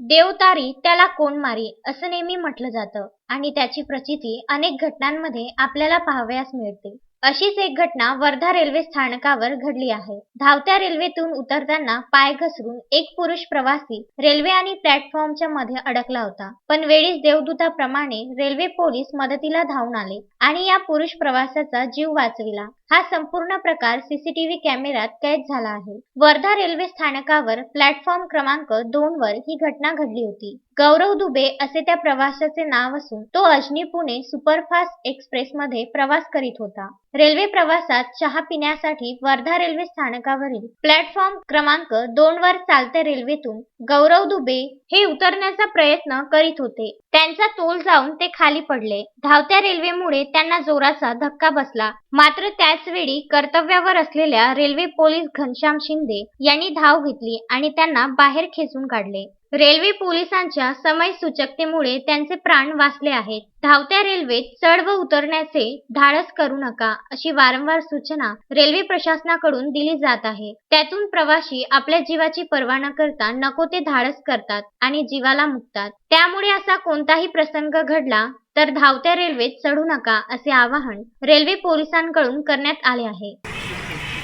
देवतारी त्याला कोण मारी असं नेहमी म्हटलं जातं. आणि त्याची प्रचिती अनेक घटनांमध्ये आपल्याला पाहावयास मिळते. अशीच एक घटना वर्धा रेल्वे स्थानकावर घडली आहे. धावत्या रेल्वेतून उतरताना पाय घसरून एक पुरुष प्रवासी रेल्वे आणि प्लॅटफॉर्मच्या मध्ये अडकला होता. पण वेळीच देवदूताप्रमाणे रेल्वे पोलीस मदतीला धावून आले आणि या पुरुष प्रवासाचा जीव वाचविला. हा संपूर्ण प्रकार सीसीटीव्ही कॅमेऱ्यात कैद झाला आहे. वर्धा रेल्वे स्थानकावर प्लॅटफॉर्म क्रमांक दोन वर ही घटना घडली होती. गौरव दुबे असे त्या प्रवाशाचे नाव असून तो अजनी पुणे सुपरफास्ट एक्सप्रेस मध्ये प्रवास करीत होता. रेल्वे प्रवासात चहा पिण्यासाठी वर्धा रेल्वे स्थानकावरील प्लॅटफॉर्म क्रमांक दोन वर चालत्या रेल्वेतून गौरव दुबे हे उतरण्याचा प्रयत्न करीत होते. त्यांचा तोल जाऊन ते खाली पडले. धावत्या रेल्वेमुळे त्यांना जोराचा धक्का बसला. मात्र त्याच वेळी कर्तव्यावर असलेल्या रेल्वे पोलीस घनश्याम शिंदे यांनी धाव घेतली आणि त्यांना बाहेर खेचून काढले. रेल्वे पोलिसांच्या समय सूचकतेमुळे त्यांचे प्राण वाचले आहेत. धावत्या रेल्वेत चढ व उतरण्याचे धाडस करू नका अशी वारंवार सूचना रेल्वे प्रशासनाकडून दिली जात आहे. त्यातून प्रवासी आपल्या जीवाची पर्वा न करता नको ते धाडस करतात आणि जीवाला मुकतात. त्यामुळे असा कोणताही प्रसंग घडला तर धावत्या रेल्वेत चढू नका असे आवाहन रेल्वे पोलिसांकडून करण्यात आले आहे.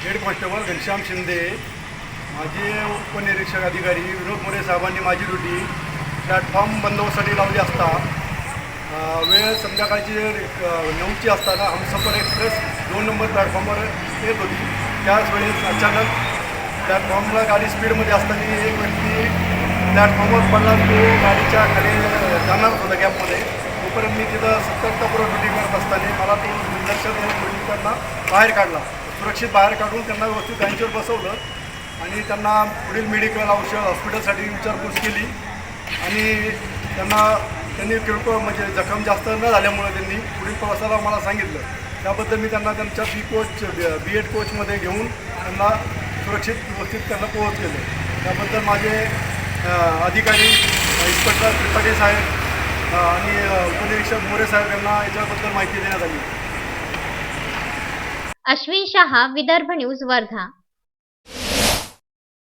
घनश्याम शिंदे माझे उपनिरीक्षक अधिकारी विनोद मोरे साहेबांनी माझी ड्युटी प्लॅटफॉर्म बंदोबस्तासाठी लावली असता वेळ संध्याकाळची नऊची असताना हमसफर एक्सप्रेस दोन नंबर प्लॅटफॉर्मवर येत होती. त्याच वेळेस अचानक प्लॅटफॉर्मला गाडी स्पीडमध्ये असताना एक व्यक्ती प्लॅटफॉर्मवर पडला तो गाडीच्या खाली जाणार होता गॅपमध्ये. तोपर्यंत मी तिथं सतर्कतापूर्वक ड्युटी करत असताना मला तो लक्षात येऊन त्यांना बाहेर काढला. सुरक्षित बाहेर काढून त्यांना व्यवस्थित त्यांच्यावर बसवलं. आणि त्यांना पुढील मेडिकल औषध हॉस्पिटलसाठी विचारपूस केली. आणि त्यांना त्यांनी किरकोळ म्हणजे जखम जास्त न झाल्यामुळे त्यांनी पुढील प्रवासाला मला सांगितलं. त्याबद्दल मी त्यांना त्यांच्या बी कोच बी एड कोचमध्ये घेऊन त्यांना सुरक्षित व्यवस्थित त्यांना पोहोच केलं. त्याबद्दल माझे अधिकारी इन्स्पेक्टर त्रिपाठी साहेब आणि उपनिरीक्षक मोरे साहेब यांना याच्याबद्दल माहिती देण्यात आली. अश्विन शहा विदर्भ न्यूज वर्धा.